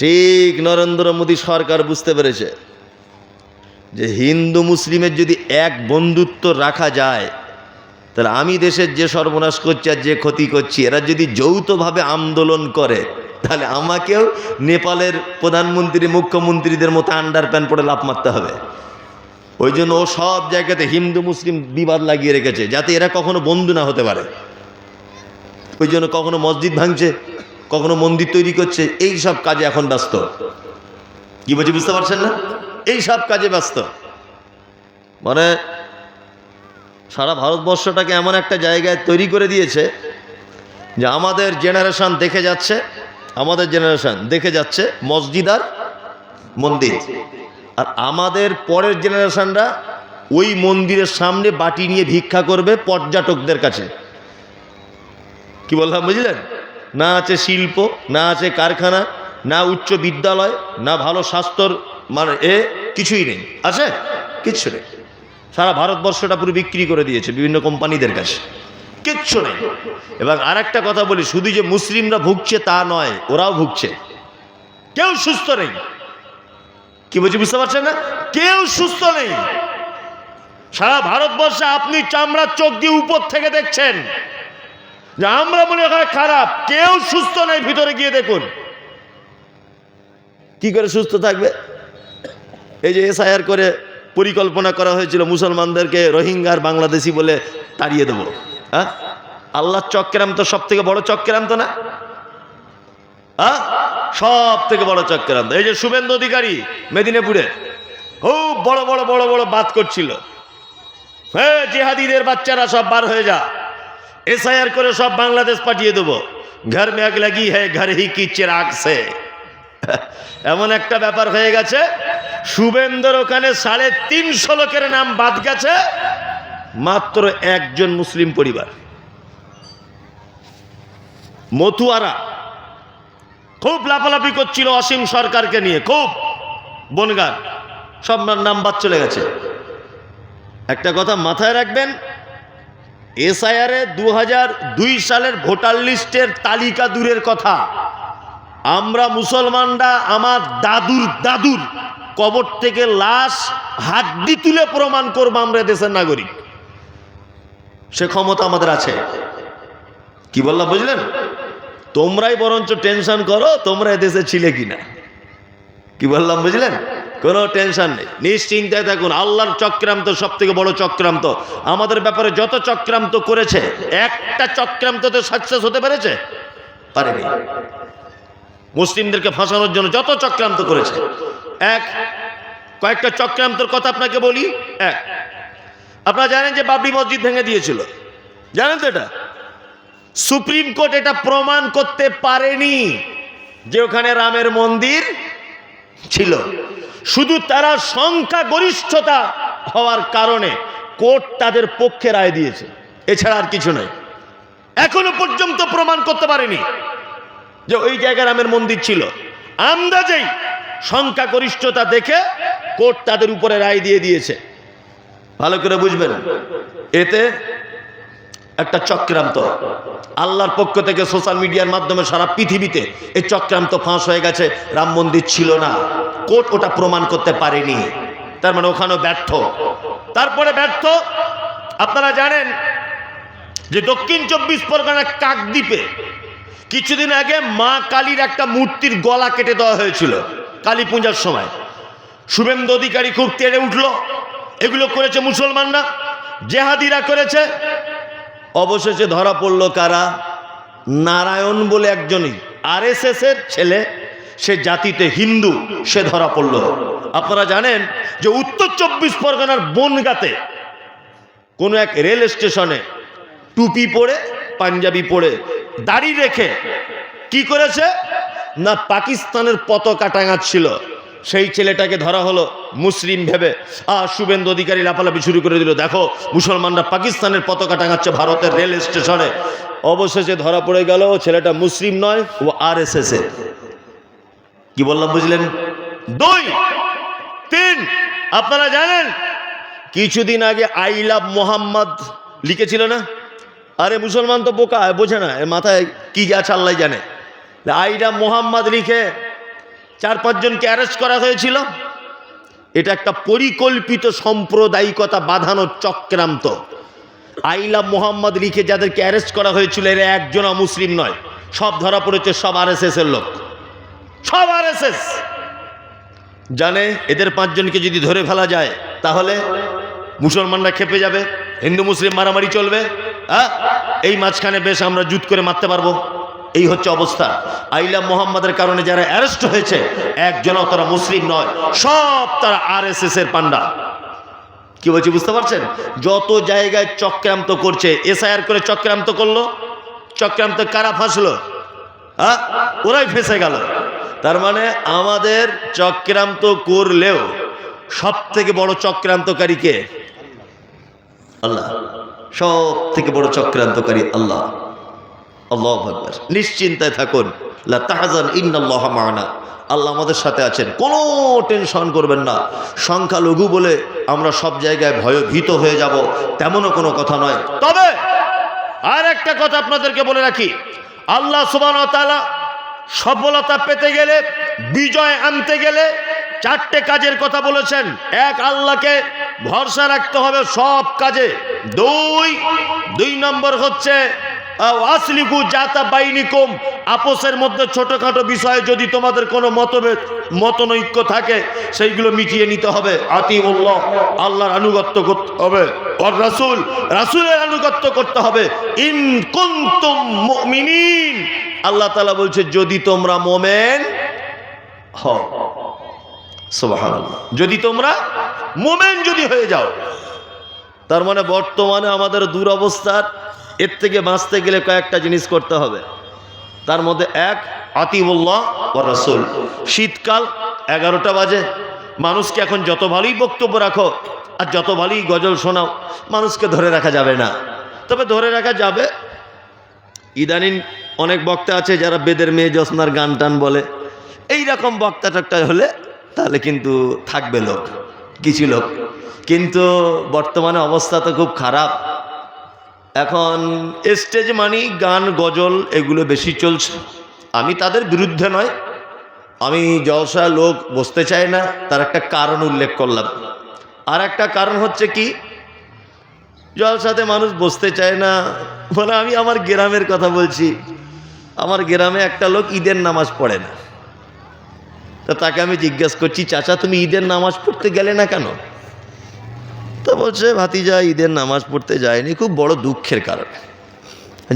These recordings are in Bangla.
ঠিক নরেন্দ্র মোদী সরকার বুঝতে পেরেছে যে হিন্দু মুসলিমের যদি এক বন্ধুত্ব রাখা যায়, তাহলে আমি দেশের যে সর্বনাশ করছি আর যে ক্ষতি করছি, এরা যদি যৌথভাবে আন্দোলন করে, তাহলে আমাকেও নেপালের প্রধানমন্ত্রী, মুখ্যমন্ত্রীদের মতো আন্ডার প্যান্ট পরে লাভ মারতে হবে। ওই জন্য ও সব জায়গাতে হিন্দু মুসলিম বিবাদ লাগিয়ে রেখেছে, যাতে এরা কখনো বন্ধু না হতে পারে। ওই জন্য কখনো মসজিদ ভাঙছে কখনো মন্দির তৈরি করছে, এই সব কাজে এখন ব্যস্ত। কি বলছি, বুঝতে পারছেন না? এই সব কাজে ব্যস্ত। মানে সারা ভারতবর্ষটাকে এমন একটা জায়গায় তৈরি করে দিয়েছে যে আমাদের জেনারেশন দেখে যাচ্ছে, আমাদের জেনারেশন দেখে যাচ্ছে মসজিদ আর মন্দির। আর আমাদের পরের জেনারেশনরা ওই মন্দিরের সামনে বাটি নিয়ে ভিক্ষা করবে পর্যটকদের কাছে। কি বললাম, বুঝলেন? না আছে শিল্প, না আছে কারখানা, না উচ্চ বিদ্যালয়, না ভালো স্বাস্থ্যর মানে এ কিছুই নেই। আছে? কিচ্ছু নেই। সারা ভারতবর্ষটা পুরো বিক্রি করে দিয়েছে বিভিন্ন কোম্পানিদের কাছে। কিচ্ছু নেই। এবং আর একটা কথা বলি, শুধু যে মুসলিমরা ভুগছে তা নয়, ওরাও ভুগছে। কেউ সুস্থ নেই। কি বলছি, বুঝতে পারছেন না? কেউ সুস্থ নেই। সারা ভারতবর্ষে আপনি চামড়ার চোখ দিয়ে উপর থেকে দেখছেন। যে আমরা মনে হয় খারাপ। কেউ সুস্থ নেই, ভিতরে গিয়ে দেখুন। কি করে সুস্থ থাকবে? এই যে এসআইআর করে পরিকল্পনা করা হয়েছিল মুসলমানদেরকে রোহিঙ্গার বাংলাদেশি বলে তাড়িয়ে দেবো। হ্যাঁ? আল্লাহ চক্রান্ত সব থেকে বড় চক্রান্ত না? হ্যাঁ? সব থেকে বড় চক্রান্ত। এই যে শুভেন্দু অধিকারী মেদিনীপুরে খুব বড় বড় বড় বড় বাদ করছিল। হ্যাঁ জেহাদিদের বাচ্চারা সব বার হয়ে যা। এসআইআর করে সব বাংলাদেশ পাঠিয়ে দেবো। ঘর মে আগ লাগি হ্যাঁ ঘর হি কি চিরাগ সে। এমন একটা ব্যাপার হয়ে গেছে, শুভেন্দর ওখানে সাড়ে তিনশো লোকের নাম বাদ গেছে, মাত্র একজন মুসলিম পরিবার। মতুয়ারা খুব লাফালাফি করছিল অসীম সরকারকে নিয়ে, খুব বনগার, সব নাম বাদ চলে গেছে। একটা কথা মাথায় রাখবেন এসআইআরে দু হাজার দুই সালের ভোটার লিস্টের তালিকা দূরের কথা। আমরা মুসলমানরা আমার দাদুর দাদুর কবর থেকে লাশ হাড্ডি তুলে প্রমাণ করব আমরা দেশের নাগরিক। সে ক্ষমতা আমাদের আছে। কি বললাম বুঝলেন? তোমরাই বরঞ্চ টেনশন করো, তোমরা দেশে ছিলে কিনা। কি বললাম বুঝলেন? কোনো টেনশন নেই। নিশ্চিন্তায় থাকুন। আল্লাহর চক্রান্ত সব থেকে বড় চক্রান্ত। আমাদের ব্যাপারে যত চক্রান্ত করেছে, একটা চক্রান্ততে সাকসেস হতে পেরেছে? পারেনি। মুসলিমদেরকে ফাঁসানোর জন্য যত চক্রান্ত করেছে। এক, কয়েকটা চক্রান্তর কথা আপনাকে বলি। এক, আপনারা জানেন যে বাবরি মসজিদ ভেঙে দিয়েছিল। জানেন তো এটা? সুপ্রিম কোর্ট এটা প্রমাণ করতে পারেনি যে ওখানে রামের মন্দির ছিল। শুধু তারা সংখ্যা গরিষ্ঠতা হওয়ার কারণে কোর্ট তাদের পক্ষে রায় দিয়েছে। এছাড়া আর কিছু নয়। এখনও পর্যন্ত প্রমাণ করতে পারেনি যে ওই জায়গায় রামের মন্দির ছিল। আন্দাজেই সংখ্যা গরিষ্ঠতা দেখে কোর্ট তাদের উপরে রায় দিয়ে দিয়েছে। ভালো করে বুঝবেন। এতে একটা চক্রান্ত। আল্লাহর পক্ষ থেকে সোশ্যাল মিডিয়ার মাধ্যমে সারা পৃথিবীতে এই চক্রান্ত ফাঁস হয়ে গেছে। রাম মন্দির ছিল না। কোর্ট ওটা প্রমাণ করতে পারেনি। তার মানে ওখানেও ব্যর্থ। তারপরে ব্যর্থ, আপনারা জানেন যে দক্ষিণ চব্বিশ পরগনা কাকদ্বীপে কিছুদিন আগে মা কালীর একটা মূর্তির গলা কেটে দেওয়া হয়েছিল কালী পূজার সময়। শুভেন্দু অধিকারী খুব তেড়ে উঠল। এগুলো করেছে মুসলমানরা, জেহাদিরা করেছে। অবশেষে ধরা পড়ল কারা? নারায়ণ বলে একজনই। এর ছেলে, সে জাতিতে হিন্দু, সে ধরা পড়ল। আপনারা জানেন যে উত্তর চব্বিশ পরগনার বনগাতে কোনো এক রেল স্টেশনে টুপি পরে, পাঞ্জাবি পরে দাড়ি রেখে কি করেছে? না, পাকিস্তানের পতাকা টাঙাচ্ছিল। সেই ছেলেটাকে ধরা হলো মুসলিম ভেবে। আর শুভেন্দু অধিকারী লাফালাফি শুরু করে দিল, দেখো, মুসলমানরা পাকিস্তানের পতাকা টাঙাচ্ছে ভারতের রেল স্টেশনে। অবশেষে ধরা পড়ে গেল, ছেলেটা মুসলিম নয়, ও আর এস এস কি বললাম, বুঝলেন? দুই, তিন, আপনারা জানেন, কিছুদিন আগে আই লাভ মোহাম্মদ লিখেছিল না? আরে, মুসলমান তো বোকা, বোঝে না মাথায় কি আছে আল্লাহ জানে। আইডা মোহাম্মদ লিখে চার পাঁচজনকে অ্যারেস্ট করা হয়েছিল। এটা একটা পরিকল্পিত সাম্প্রদায়িকতা বাঁধানোর চক্রান্ত। আইলা মোহাম্মদ লিখে যাদেরকে অ্যারেস্ট করা হয়েছিল, এরা একজন মুসলিম নয়। সব ধরা পড়েছে, সব আর এর লোক। সব আর জানে, এদের পাঁচজনকে যদি ধরে ফেলা যায়, তাহলে মুসলমানরা খেপে যাবে, হিন্দু মুসলিম মারামারি চলবে হ্যাঁ? এই মাঝখানে বেশ আমরা জুত করে মারতে পারব। এই হচ্ছে অবস্থা। আইলা মোহাম্মদের কারণে যারা অ্যারেস্ট হয়েছে, একজনও তারা মুসলিম নয়, সব তারা আর এর পান্ডা। কি বলছি, বুঝতে পারছেন? যত জায়গায় চক্রান্ত করছে, এসআইআর করে চক্রান্ত করল, চক্রান্ত কারা ফাঁসলো? হ্যাঁ? ওরাই ফেসে গেল। তার মানে আমাদের চক্রান্ত করলেও সব থেকে বড় চক্রান্তকারী কে? আল্লাহ। সব থেকে বড় চক্রান্তকারী আল্লাহ। নিশ্চিন্তায় থাকুন। লা তাহজান মানা। আল্লাহ আমাদের সাথে আছেন। কোনো টেনশন করবেন না। সংখ্যালঘু বলে আমরা সব জায়গায় ভয়ভীত হয়ে যাব, তেমনও কোনো কথা নয়। তবে আর একটা কথা আপনাদেরকে বলে রাখি। আল্লাহ সুবান তাআলা সফলতা পেতে গেলে, বিজয় আনতে গেলে চারটে কাজের কথা বলেছেন। এক, আল্লাহকে ভরসা রাখতে হবে সব কাজে। দুই দুই নম্বর হচ্ছে জাতা বাইনিকুম। আপোষের মধ্যে ছোটখাটো বিষয়ে যদি তোমাদের কোনো মতভেদ, মতনৈক্য থাকে, সেইগুলো মিটিয়ে নিতে হবে। আতিউল্লাহ, আল্লাহর আনুগত্য করতে হবে। আর রাসূল, রাসূলের আনুগত্য করতে হবে। ইন কুনতুম মুমিনিন। আল্লাহ তাআলা বলছে, যদি তোমরা মোমেন হও। সুবহানাল্লাহ। যদি তোমরা মোমেন যদি হয়ে যাও, তার মানে বর্তমানে আমাদের দুরবস্থার এর থেকে বাঁচতে গেলে কয়েকটা জিনিস করতে হবে। তার মধ্যে এক আতিবুল্লাহ ও রসুল। শীতকাল এগারোটা বাজে। মানুষকে এখন যত ভালোই বক্তব্য রাখো আর যত ভালোই গজল শোনাও, মানুষকে ধরে রাখা যাবে না। তবে ধরে রাখা যাবে। ইদানিং অনেক বক্তা আছে যারা বেদের মেয়ে জোসনার গান টান বলে। এই রকম বক্তা টক্তা হলে তাহলে কিন্তু থাকবে লোক, কিছু লোক। কিন্তু বর্তমানে অবস্থা তো খুব খারাপ। এখন স্টেজ মানি, গান, গজল এগুলো বেশি চলছে। আমি তাদের বিরুদ্ধে নয়। আমি জলসা লোক বসতে চাই না, তার একটা কারণ উল্লেখ করলাম। আর একটা কারণ হচ্ছে কি, জলসাতে মানুষ বসতে চায় না। মানে আমি আমার গ্রামের কথা বলছি। আমার গ্রামে একটা লোক ঈদের নামাজ পড়ে না। তা তাকে আমি জিজ্ঞেস করছি, চাচা, তুমি ঈদের নামাজ পড়তে গেলে না কেন? তা বলছে, ভাতিজা ঈদের নামাজ পড়তে যায়নি, খুব বড় দুঃখের কারণ।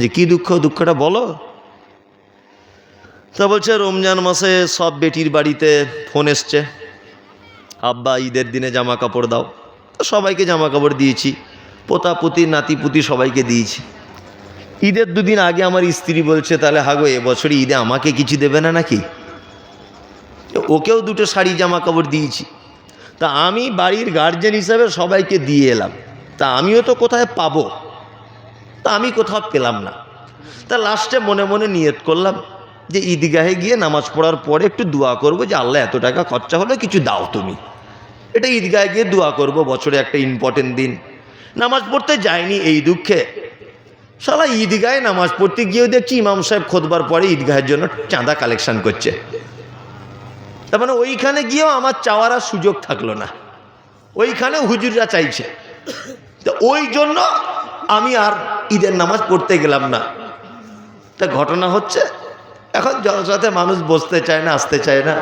যে কি দুঃখ, দুঃখটা বলো? তা বলছে, রমজান মাসে সব বেটির বাড়িতে ফোন এসছে। আব্বা, ঈদের দিনে জামা কাপড় দাও। তো সবাইকে জামা কাপড় দিয়েছি পোতা পুতি নাতি পুতি সবাইকে দিয়েছি। ঈদের দুদিন আগে আমার স্ত্রী বলছে, তাহলে হাগো এবছর ঈদে আমাকে কিছু দেবে না নাকি? ওকেও দুটো শাড়ি জামা কাপড় দিয়েছি। তা আমি বাড়ির গার্জেন হিসাবে সবাইকে দিয়ে এলাম। তা আমিও তো কোথায় পাবো? তা আমি কোথাও পেলাম না। তা লাস্টে মনে মনে নিয়ত করলাম যে ঈদগাহে গিয়ে নামাজ পড়ার পরে একটু দোয়া করব যে, আল্লাহ, এত টাকা খরচা হলে কিছু দাও তুমি। এটা ঈদগাহে গিয়ে দোয়া করব, বছরে একটা ইম্পর্টেন্ট দিন। নামাজ পড়তে যায়নি এই দুঃখে। সালা ঈদগাহে নামাজ পড়তে গিয়েও দেখছি ইমাম সাহেব খোদবার পরে ঈদগাহের জন্য চাঁদা কালেকশন করছে। তার মানে ওইখানে গিয়েও আমার চাওয়ার আর সুযোগ থাকল না। ওইখানে হুজুররা চাইছে। তো ওই জন্য আমি আর ঈদের নামাজ পড়তে গেলাম না। তা ঘটনা হচ্ছে, এখন জলসাতে মানুষ বসতে চায় না, আসতে চায় না।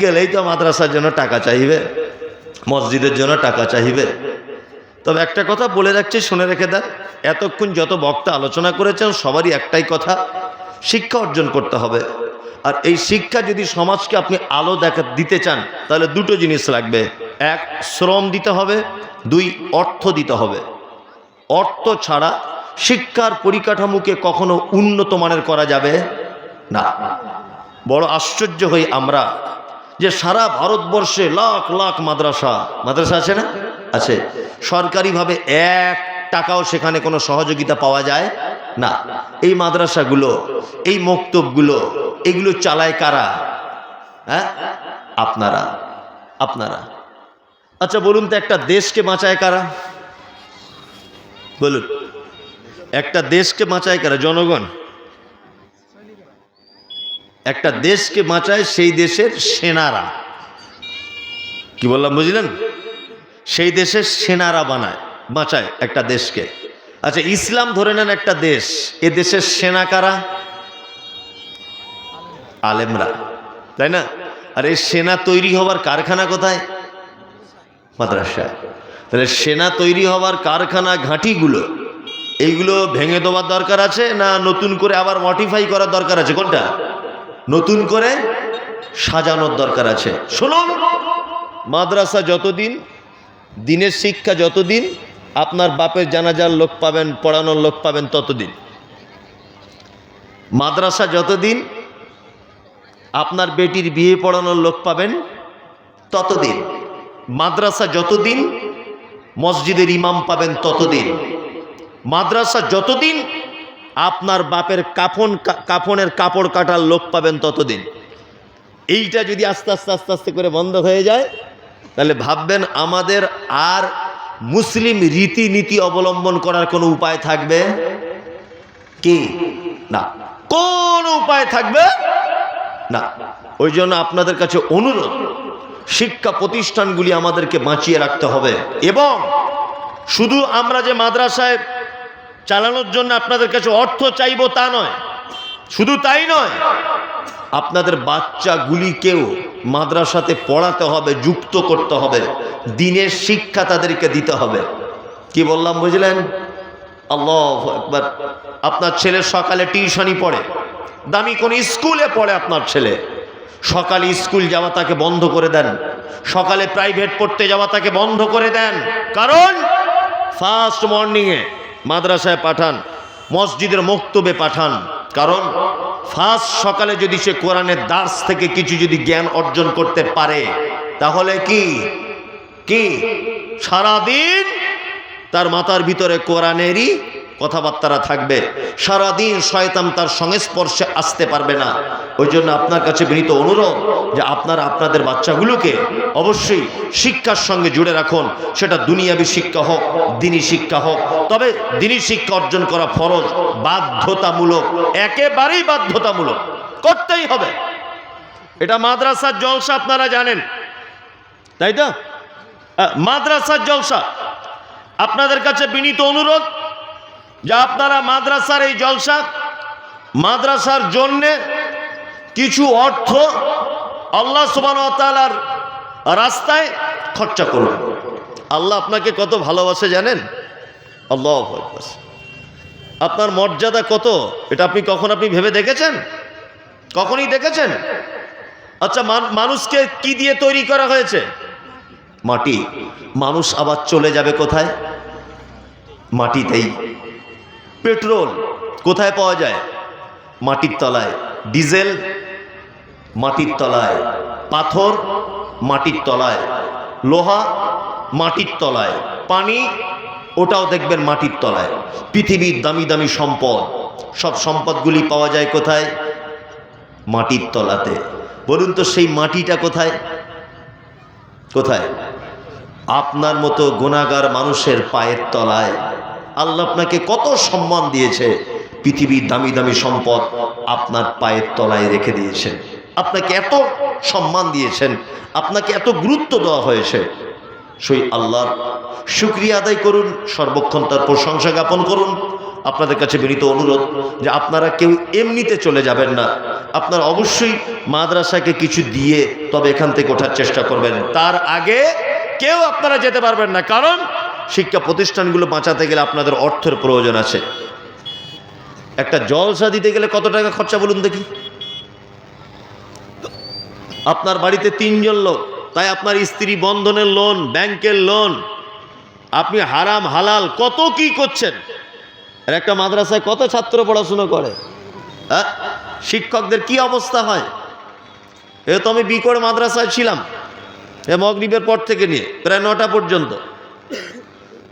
গেলেই তো মাদ্রাসার জন্য টাকা চাইবে, মসজিদের জন্য টাকা চাইবে। তবে একটা কথা বলে রাখছি, শুনে রেখে দেন, এতক্ষণ যত বক্তা আলোচনা করেছেন, সবারই একটাই কথা, শিক্ষা অর্জন করতে হবে। আর এই শিক্ষা যদি সমাজকে আপনি আলো দেখা দিতে চান, তাহলে দুটো জিনিস লাগবে। এক, শ্রম দিতে হবে, দুই, অর্থ দিতে হবে। অর্থ ছাড়া শিক্ষার পরিকাঠামোকে কখনো উন্নত মানের করা যাবে না। বড় আশ্চর্য হই আমরা যে সারা ভারতবর্ষে লাখ লাখ মাদ্রাসা মাদ্রাসা আছে না? আছে। সরকারিভাবে এক টাকাও সেখানে কোনো সহযোগিতা পাওয়া যায় না, এই মাদ্রাসাগুলো, এই মক্তবগুলো, এগুলো চালায় কারা? হ্যাঁ? আপনারা আপনারা। আচ্ছা বলুন তো, একটা দেশকে বাঁচায় কারা? বলুন। একটা দেশকে বাঁচায় কারা? জনগণ। একটা দেশকে বাঁচায় সেই দেশের সেনারা। কি বললাম, বুঝলেন? সেই দেশের সেনারা বানায়, বাঁচায় একটা দেশকে। আচ্ছা ইসলাম ধরে নেন একটা দেশ। এ দেশের সেনা কারা? আলেমরা। তাই না? আর এই সেনা তৈরি হবার কারখানা কোথায়? মাদ্রাসা তাহলে সেনা তৈরি হবার কারখানা ঘাঁটিগুলো এইগুলো ভেঙে দেওয়ার দরকার আছে না নতুন করে আবার মডিফাই করার দরকার আছে? কোনটা? নতুন করে সাজানোর দরকার আছে। শুনুন, মাদ্রাসা যতদিন, দিনের শিক্ষা যতদিন আপনার বাপের জানাজার লোক পাবেন, পড়ানোর লোক পাবেন ততদিন। মাদ্রাসা যতদিন আপনার বেটির বিয়ে পড়ানোর লোক পাবেন ততদিন। মাদ্রাসা যতদিন মসজিদের ইমাম পাবেন ততদিন। মাদ্রাসা যতদিন আপনার বাপের কাফন, কাফনের কাপড় কাটার লোক পাবেন ততদিন। এইটা যদি আস্তে আস্তে আস্তে আস্তে করে বন্ধ হয়ে যায়, তাহলে ভাববেন আমাদের আর মুসলিম রীতিনীতি অবলম্বন করার কোনো উপায় থাকবে? কি? না। কোন উপায় থাকবে? না। ওই জন্য আপনাদের কাছে অনুরোধ, শিক্ষা প্রতিষ্ঠানগুলি আমাদেরকে বাঁচিয়ে রাখতে হবে। এবং শুধু আমরা যে মাদ্রাসায় চালানোর জন্য আপনাদের কাছে অর্থ চাইব তা নয়, শুধু তাই নয় আপনাদের বাচ্চাগুলিকেও মাদ্রাসাতে পড়াতে হবে, যুক্ত করতে হবে, দিনের শিক্ষা তাদেরকে দিতে হবে। কি বললাম, বুঝলেন? আল্লাহ একবার আপনার ছেলে সকালে টিউশনি পড়ে, দামি কোন স্কুলে পড়ে আপনার ছেলে। সকালে স্কুল যাওয়া তাকে বন্ধ করে দেন, সকালে প্রাইভেট পড়তে যাওয়া তাকে বন্ধ করে দেন। কারণ ফার্স্ট মর্নিংয়ে মাদ্রাসায় পাঠান, মসজিদের মক্তবে পাঠান। কারণ ফার্স্ট সকালে যদি সে কোরআনের দাস থেকে কিছু যদি জ্ঞান অর্জন করতে পারে, তাহলে কি? কি? সারাদিন তার মাথার ভিতরে কোরআনেরই কথাবার্তারা থাকবে। সারাদিন শয়তান তার সংস্পর্শে আসতে পারবে না। ওই জন্য আপনার কাছে বিনীত অনুরোধ যে আপনারা আপনাদের বাচ্চাগুলোকে অবশ্যই শিক্ষার সঙ্গে জুড়ে রাখুন। সেটা দুনিয়াবী শিক্ষা হোক, দিনী শিক্ষা হোক। তবে দিনী শিক্ষা অর্জন করা ফরজ, বাধ্যতামূলক, একেবারেই বাধ্যতামূলক। করতেই হবে। এটা মাদ্রাসার জলসা, আপনারা জানেন। তাই তো? মাদ্রাসার জলসা। আপনাদের কাছে বিনীত অনুরোধ যে আপনারা মাদ্রাসার এই জলসা, মাদ্রাসার জন্যে কিছু অর্থ আল্লাহ সুবান রাস্তায় খরচা করুন আল্লাহ আপনাকে কত ভালোবাসে জানেন? আল্লাহ আপনার মর্যাদা কত? এটা আপনি কখন আপনি ভেবে দেখেছেন? কখনই দেখেছেন? আচ্ছা মান- মানুষকে কি দিয়ে তৈরি করা হয়েছে? মাটি। মানুষ আবার চলে যাবে কোথায়? মাটিতেই। পেট্রোল কোথায় পাওয়া যায়? মাটির তলায়। ডিজেল মাটির তলায়। পাথর মাটির তলায়। লোহা মাটির তলায়। পানি ওটাও দেখবেন মাটির তলায়। পৃথিবীর দামি দামি সম্পদ। সব সম্পদগুলি পাওয়া যায় কোথায়? মাটির তলাতে। বলুন তো সেই মাটিটা কোথায়? কোথায়? আপনার মতো গোনাগার মানুষের পায়ের তলায়। আল্লাহ আপনাকে কত সম্মান দিয়েছে। পৃথিবীর দামি দামি সম্পদ আপনার পায়ের তলায় রেখে দিয়েছেন। আপনাকে এত সম্মান দিয়েছেন, আপনাকে এত গুরুত্ব দেওয়া হয়েছে। সেই আল্লাহর শুক্রিয়া আদায় করুন, সর্বক্ষণ তার প্রশংসা জ্ঞাপন করুন। আপনাদের কাছে বিনীত অনুরোধ যে আপনারা কেউ এমনিতে চলে যাবেন না। আপনারা অবশ্যই মাদ্রাসাকে কিছু দিয়ে তবে এখান থেকে ওঠার চেষ্টা করবেন। তার আগে কেউ আপনারা যেতে পারবেন না। কারণ শিক্ষা প্রতিষ্ঠানগুলো বাঁচাতে গেলে আপনাদের অর্থের প্রয়োজন আছে। একটা জলসা দিতে গেলে কত টাকা খরচা বলুন দেখি? আপনার বাড়িতে তিনজন লোক, তাই আপনার স্ত্রী বন্ধনের লোন ব্যাংকের লোন আপনি হারাম, হালাল, কত কি করছেন? একটা মাদ্রাসায় কত ছাত্র পড়াশুনো করে? হ্যাঁ? শিক্ষকদের কি অবস্থা হয়? এ তো আমি বিকোর মাদ্রাসায় ছিলাম, এ মগরিবের পর থেকে নিয়ে, প্রায় নটা পর্যন্ত।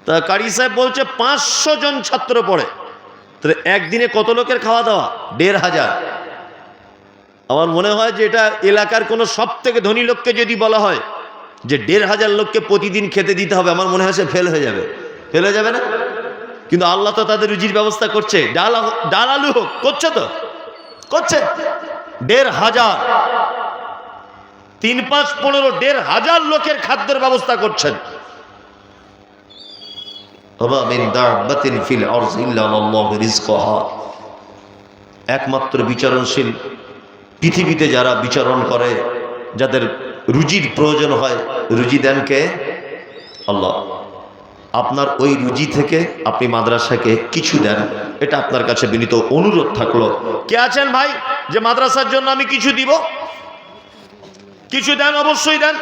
তা কারি সাহেব বলছে, পাঁচশো জন ছাত্র পড়ে। তাহলে একদিনে কত লোকের খাওয়া দাওয়া দেড় হাজার। আমার মনে হয় যে এটা এলাকার কোনো সব থেকে ধনী লোককে যদি বলা হয়, যে দেড় হাজার লোককে প্রতিদিন খেতে দিতে হবে, আমার মনে হয় সে ফেল হয়ে যাবে। ফেল হয়ে যাবে না? কিন্তু আল্লাহ তো তাদের রুজির ব্যবস্থা করছে। ডাল ডাল আলু হোক, করছে তো? করছে? দেড় হাজার। তিন পাঁচ পনেরো, দেড় হাজার লোকের খাদ্যের ব্যবস্থা করছেন। একমাত্র বিচারণশীল পৃথিবীতে যারা বিচারণ করে, যাদের রুজির প্রয়োজন হয়, রুজি দেন কে? আল্লাহ। আপনার ওই রুজি থেকে আপনি মাদ্রাসাকে কিছু দেন, এটা আপনার কাছে বিনীত অনুরোধ থাকল। কে আছেন ভাই? যে মাদ্রাসার জন্য আমি কিছু দিব? কিছু দেন, অবশ্যই দেন।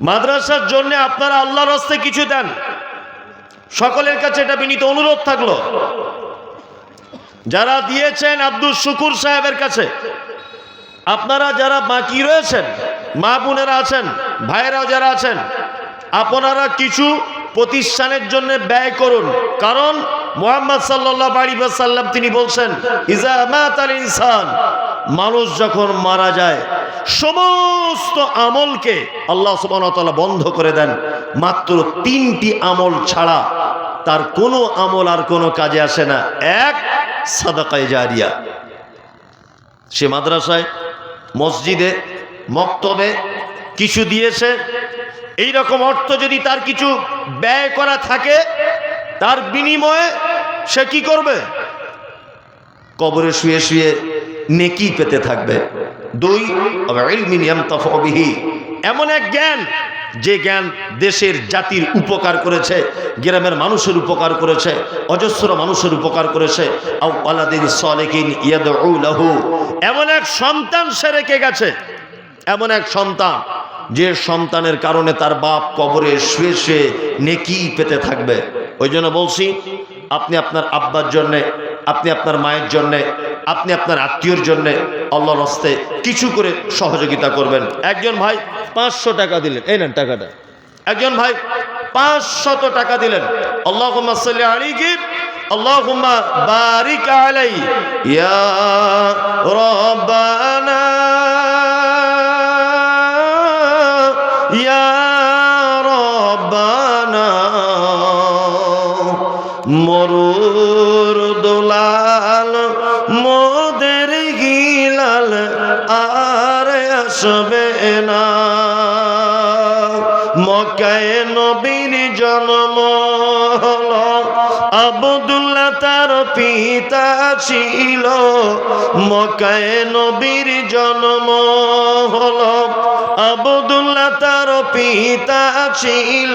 মাদ্রাসার জন্য আপনারা আল্লাহর হস্তে কিছু দেন। সকলের কাছে এটা বিনীত অনুরোধ থাকল। যারা দিয়েছেন আব্দুল শুকুর সাহেবের কাছে, আপনারা যারা বাকি রয়েছেন, মা বোনেরা আছেন, ভাইয়েরাও যারা আছেন, আপনারা কিছু প্রতিষ্ঠানের জন্য ব্যয় করুন। কারণ মোহাম্মদ সাল্লাহ সাল্লাম তিনি বলছেন ইজামাত আল ইনসান মানুষ যখন মারা যায়, সমস্ত আমলকে আল্লাহ সুবাহতাল্লাহ বন্ধ করে দেন। মাত্র তিনটি আমল ছাড়া তার কোনো আমল আর কোনো কাজে আসে না। এক, সাদাকায় জারিয়া। সে মাদ্রাসায়, মসজিদে, মক্তবে কিছু দিয়েছে। এই রকম অর্থ যদি তার কিছু ব্যয় করা থাকে, তার বিনিময়ে সে কি করবে? কবরে শুয়ে শুয়ে নেকি পেতে থাকবে। দুই। এমন এক জ্ঞান যে জ্ঞান দেশের জাতির উপকার করেছে, গ্রামের মানুষের উপকার করেছে, অজস্র মানুষের উপকার করেছে এমন এক সন্তান সে রেখে গেছে, এমন এক সন্তান যে সন্তানের কারণে তার বাপ কবরে শুয়ে শুয়ে নেকি পেতে থাকবে। ওই জন্য বলছি, আপনি আপনার আব্বার জন্যে, আপনি আপনার মায়ের জন্যে আপনি আপনার আত্মীয়র জন্য আল্লাহর হস্তে কিছু করে সহযোগিতা করবেন। একজন ভাই পাঁচশো টাকা দিলেন। এই নেন টাকাটা। একজন ভাই পাঁচশত টাকা দিলেন। আল্লাহ আল্লাহ বারিক আলাই ইয়া রব্বানা পিতা ছিল। মকায় নবীর জন্ম হল। আবদুল্লাহ তার পিতা ছিল।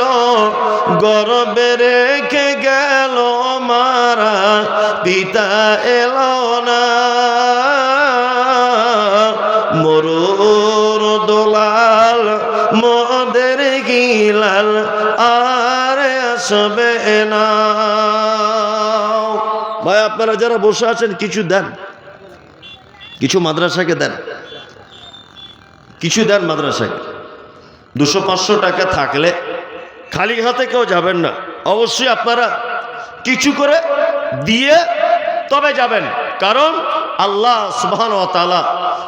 গর্বে রেখে গেল মারা। পিতা এলো না যারা বসে আছেন, কিছু দেন। কিছু মাদ্রাসাকে দেন। কিছু দেন মাদ্রাসাকে। দুশো পাঁচশো টাকা থাকলে খালি হাতে কেউ যাবেন না। অবশ্যই আপনারা কিছু করে দিয়ে তবে যাবেন। কারণ আল্লাহ সুবহান ও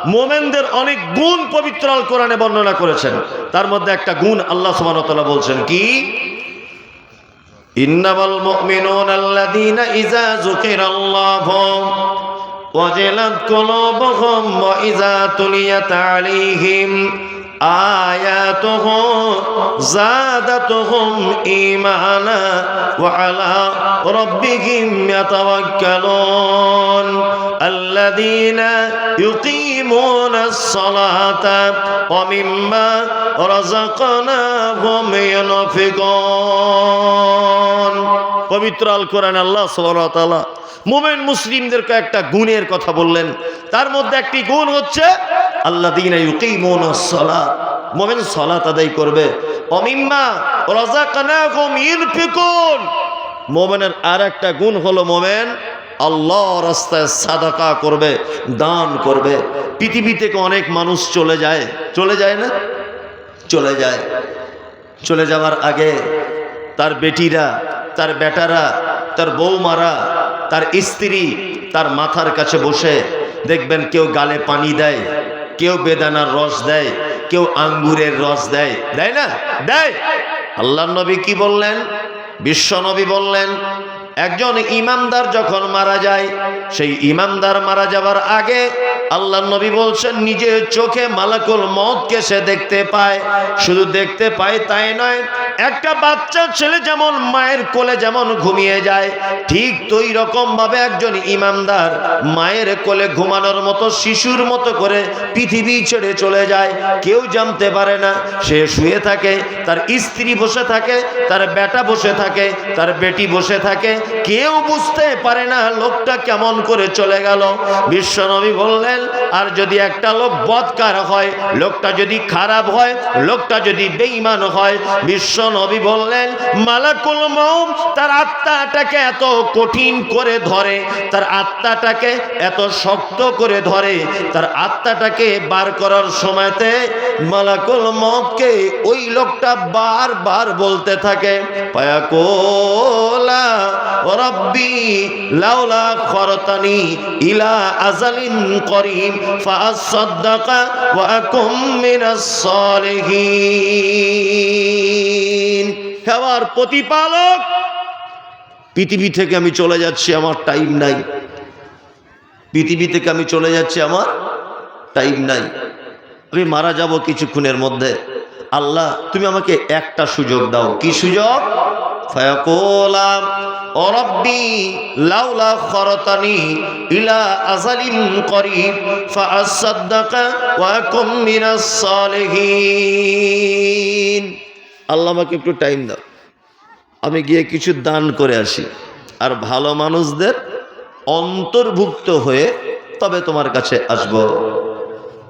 মোমেনদের অনেক গুণ পবিত্র আল কোরআনে বর্ণনা করেছেন। তার মধ্যে একটা গুণ আল্লাহ সুবহান ও বলছেন কি? ইন্নামাল মুমিনুন আল্লাযীনা ইযা যুকিরাল্লাহু ওয়াজিলাত কুলুবুহুম ওয়া ইযা তুলিয়াত আলাইহিম آياته زادتهم إيمانا وعلى ربهم يتوكلون الذين يقيمون الصلاة ومما رزقناهم ينفقون পবিত্র আল কোরআন আল্লাহ সাল্লাহ মোমেন মুসলিমদেরকে একটা গুণের কথা বললেন। তার মধ্যে একটি গুণ হচ্ছে আল্লাহ দিন মোমেন সলাত আদায় করবে। অমিম্মা রাজাকানাকুম ইনফিকুন। মোমেনের আর একটা গুণ হলো মোমেন আল্লাহ রাস্তায় সাদাকা করবে, দান করবে। পৃথিবী থেকে অনেক মানুষ চলে যায়। চলে যায় না? চলে যায়। চলে যাওয়ার আগে তার বেটিরা, তার বেটারা, তার বৌমারা তার স্ত্রী তার মাথার কাছে বসে দেখবেন কেউ গালে পানি দেয়, কেউ বেদানার রস দেয়, কেউ আঙ্গুরের রস দেয়। দেয় না? দেয়? আল্লাহ নবী কি বললেন? বিশ্ব নবী বললেন একজন ইমামদার যখন মারা যায়, সেই ইমামদার মারা যাওয়ার আগে আল্লাহ নবী বলছেন, নিজের চোখে মালাকুল মতকে সে দেখতে পায়। শুধু দেখতে পায় তাই নয়, একটা বাচ্চা ছেলে যেমন মায়ের কোলে যেমন ঘুমিয়ে যায়, ঠিক তোই রকম ভাবে একজন ইমামদার মায়ের কোলে ঘুমানোর মতো, শিশুর মতো করে পৃথিবী ছেড়ে চলে যায়। কেউ জানতে পারে না, সে শুয়ে থাকে, তার স্ত্রী বসে থাকে, তার বেটা বসে থাকে, তার বেটি বসে থাকে কেউ বুঝতে পারে না লোকটা কেমন করে চলে গেল। বিশ্বনবী বললেন, আর যদি একটা লোক বদকার হয়, লোকটা যদি খারাপ হয়, লোকটা যদি বেঈমান হয়, বিশ্বনবী বললেন, মালাকুল মৌম তার আত্মাটাকে এত কঠিন করে ধরে, তার আত্মাটাকে এত শক্ত করে ধরে, তার আত্মাটাকে বার করার সময়তে মালাকুল মতকে ওই লোকটা বারবার বলতে থাকে পায়াকোলা রব্বি লাউলা খরতানি ইলা আজালিন করিম ওয়া আকুম মিনাস সলিহিন। প্রতিপালক, পৃথিবী থেকে আমি চলে যাচ্ছি, আমার টাইম নাই। পৃথিবী থেকে আমি চলে যাচ্ছি, আমার টাইম নাই। আমি মারা যাব কিছুক্ষণের মধ্যে। আল্লাহ, তুমি আমাকে একটা সুযোগ দাও। কি সুযোগ? ফায়াকুলাম ও রব্বি, লাউলা খরতানি ইলা মিনাস সালিহিন। আল্লাহ আমাকে একটু টাইম দাও। আমি গিয়ে কিছু দান করে আসি। আর ভালো মানুষদের অন্তর্ভুক্ত হয়ে তবে তোমার কাছে আসব।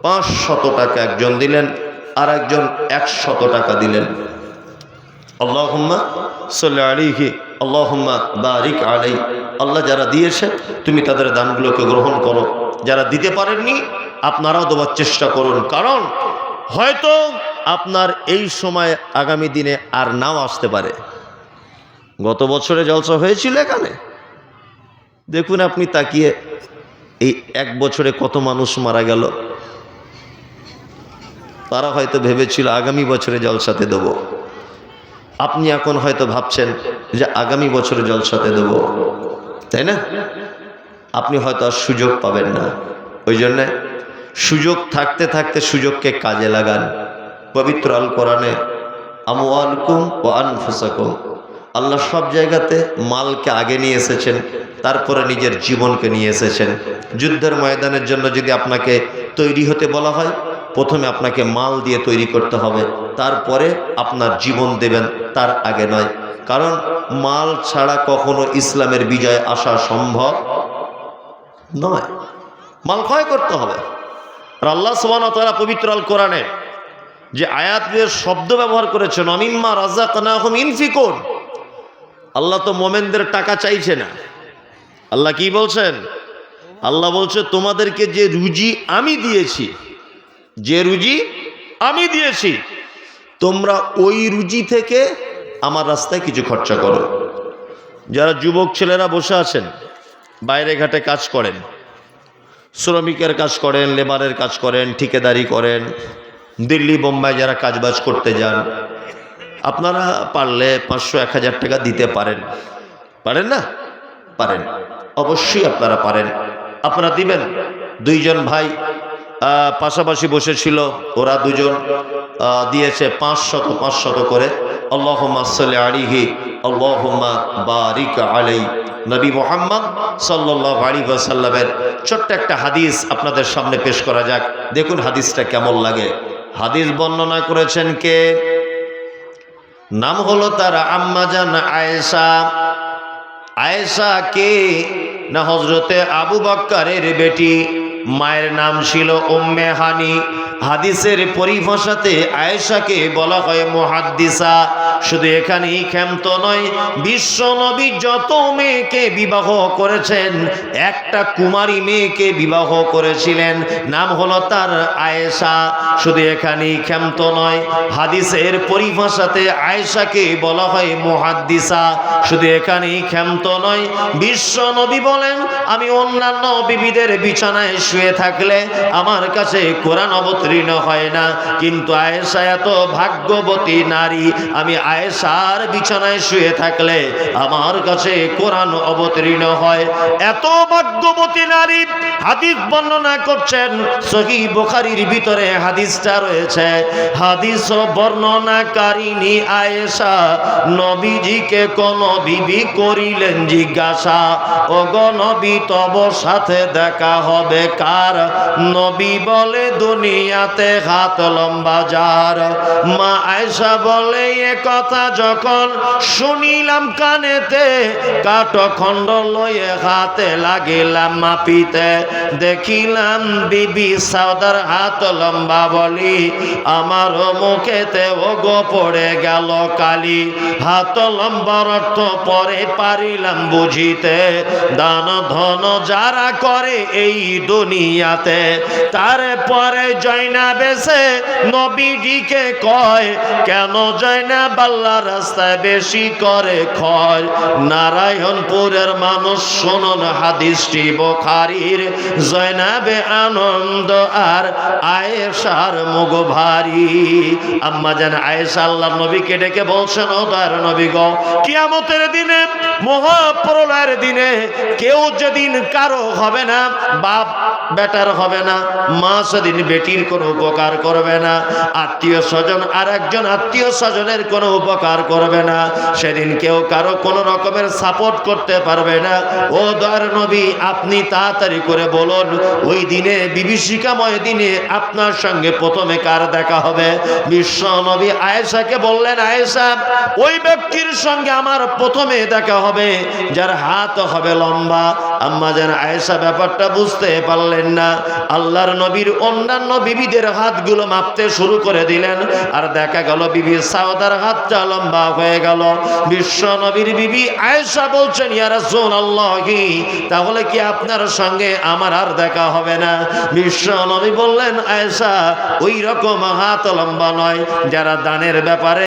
পাঁচ শত টাকা একজন দিলেন, আর একজন একশত টাকা দিলেন। আল্লাহুম্মা সাল্লি আলাইহি আল্লাহুম্মা বারিক আলাই আল্লাহ যারা দিয়েছে, তুমি তাদের দানগুলোকে গ্রহণ করো। যারা দিতে পারেননি, আপনারাও দেওয়ার চেষ্টা করুন। কারণ হয়তো আপনার এই সময় আগামী দিনে আর নাও আসতে পারে। গত বছরে জলসা হয়েছিল এখানে। দেখুন আপনি তাকিয়ে, এই এক বছরে কত মানুষ মারা গেল। তারা হয়তো ভেবেছিল আগামী বছরে জলসাতে দেব। আপনি এখন হয়তো ভাবছেন যে আগামী বছরে জলসাতে দেব। তাই না? আপনি হয়তো আর সুযোগ পাবেন না। ওই জন্যে সুযোগ থাকতে থাকতে সুযোগকে কাজে লাগান। পবিত্র আল কোরআনে আমওয়ালকুম ও আনফুসাকুম। আল্লাহ সব জায়গাতে মালকে আগে নিয়ে এসেছেন, তারপরে নিজের জীবনকে নিয়ে এসেছেন। যুদ্ধের ময়দানের জন্য যদি আপনাকে তৈরি হতে বলা হয় প্রথমে আপনাকে মাল দিয়ে তৈরি করতে হবে, তারপরে আপনার জীবন দেবেন, তার আগে নয়। কারণ মাল ছাড়া কখনো ইসলামের বিজয় আসা সম্ভব নয়। মাল ক্ষয় করতে হবে। আর আল্লাহ সোহান তারা পবিত্র আল কোরআনে যে আয়াতের শব্দ ব্যবহার করেছেন, অমিম্মা রাজা কানাহম ইনফিকুন আল্লাহ তো মোমেনদের টাকা চাইছে না। আল্লাহ কি বলছেন? আল্লাহ বলছে, তোমাদেরকে যে রুজি আমি দিয়েছি যে রুজি আমি দিয়েছি। তোমরা ওই রুজি থেকে আমার রাস্তায় কিছু খরচা করো। যারা যুবক ছেলেরা বসে আছেন, বাইরে ঘাটে কাজ করেন, শ্রমিকের কাজ করেন, লেবারের কাজ করেন, ঠিকাদারি করেন, দিল্লি, বোম্বাই যারা কাজবাজ করতে যান, আপনারা পারলে পাঁচশো, এক হাজার টাকা দিতে পারেন। পারেন না? পারেন। অবশ্যই আপনারা পারেন। আপনারা দিবেন। দুইজন ভাই পাশাপাশি বসেছিল, ওরা দুজন দিয়েছে পাঁচশত পাঁচশত করে। আল্লাহমা সাল্লি আলিহি আল্লাহমা বারিক আলাই। নবী মোহাম্মদ সাল্লাহ আলী সাল্লামের ছোট্ট একটা হাদিস আপনাদের সামনে পেশ করা যাক। দেখুন হাদিসটা কেমন লাগে। হাদিস বর্ণনা করেছেন কে? নাম হলো তার আম্মাজান আয়েশা। আয়েশা কে? না হজরতে আবু বক্কারের বেটি। মায়ের নাম ছিল উম্মে হানি। হাদিসের পরিভাষাতে আয়েশাকে বলা হয় মুহাদ্দিসা। শুধু এখানেই ক্ষান্ত নয়, বিশ্ব নবী যত মেয়েকে বিবাহ করেছেন, একটা কুমারী মেয়েকে বিবাহ করেছিলেন, নাম হলো তার আয়েশা। শুধু এখানেই ক্ষান্ত নয়, হাদিসের পরিভাষাতে আয়েশাকে বলা হয় মুহাদ্দিসা। শুধু এখানেই ক্ষান্ত নয়, বিশ্ব নবী বলেন, আমি অন্যান্য বিবিদের বিছানায় শুয়ে থাকলে আমার কাছে কোরআন অবতৃত অবতীর্ণ হয় না। কিন্তু আয়েশা এত ভাগ্যবতী নারী, আমি আয়েশার বিছানায় শুয়ে থাকলে আমার কাছে কোরআন অবতীর্ণ হয়। এত ভাগ্যবতী নারী হাদিস বর্ণনা করছেন, সহি বুখারীর ভিতরে হাদিসটা রয়েছে। হাদিস বর্ণনাকারিনী আয়েশা, নবীজিকে কোন বিবি করিলেন জিজ্ঞাসা ও গো নবী তব সাথে দেখা হবে কার? নবী বলে দুনিয়াতে হাত লম্বা যার। মা আয়েশা বলে, এ কথা যখন শুনিলাম কানেতে কাঠ খণ্ড লয়ে হাতে লাগিলাম মাপিতে। দেখিলাম বিবি সাউদার হাত লম্বা বলি, আমার মুখেতে ও গো পড়ে গেল কালি। হাত লম্বার অর্থ পরে পারিলাম বুঝিতে, দান ধন যারা করে এই দুনিয়াতে। তারপরে জয়না বেসে নবীজিকে কয়, কেন জয়না বাল্লা রাস্তায় বেশি করে ক্ষয়? নারায়ণপুরের মানুষ, শুনুন হাদিসটি বোখারির জয়নাবে আনন্দ আর আয়েশার মুগ ভারী। আম্মা জান আয়েশা আল্লাহ নবীকে ডেকে বলছেন, ও দয়ার নবী গো, কিয়ামতের দিনে, মহাপ্রলয়ের দিনে কেউ যেদিন কারও হবে না, বাপ বেটার হবে না, মা সেদিন বেটির কোনো উপকার করবে না। আত্মীয় স্বজন আর একজন আত্মীয় স্বজনের কোনো উপকার করবে না। সেদিন কেউ কারও কোনো রকমের সাপোর্ট করতে পারবে না। ও দয়ার নবী, আপনি তাড়াতাড়ি করে বলুন, ওই দিনে, বিভীষিকাময় দিনে আপনার সঙ্গে প্রথমে কার দেখা হবে? বিশ্ব নবী আয়েশাকে বললেন, আয়েশা, ওই ব্যক্তির সঙ্গে আমার প্রথমে দেখা হবে, যার হাত হবে লম্বা। আম্মা যেন আয়েশা ব্যাপারটা বুঝতে পারলেন না। আল্লাহর নবীর অন্যান্য বিবিদের হাতগুলো মাপতে শুরু করে দিলেন। আর দেখা গেল, বিবি সাওদার হাতটা লম্বা হয়ে গেল। বিশ্ব নবীর বিবি আয়েশা বলছেন ইয়ারা সোন আল্লাহি তাহলে কি আপনার সঙ্গে আমার আর দেখা হবে না? বিশ্ব নবী বললেন, আয়েশা, ওই রকম হাত লম্বা নয়, যারা দানের ব্যাপারে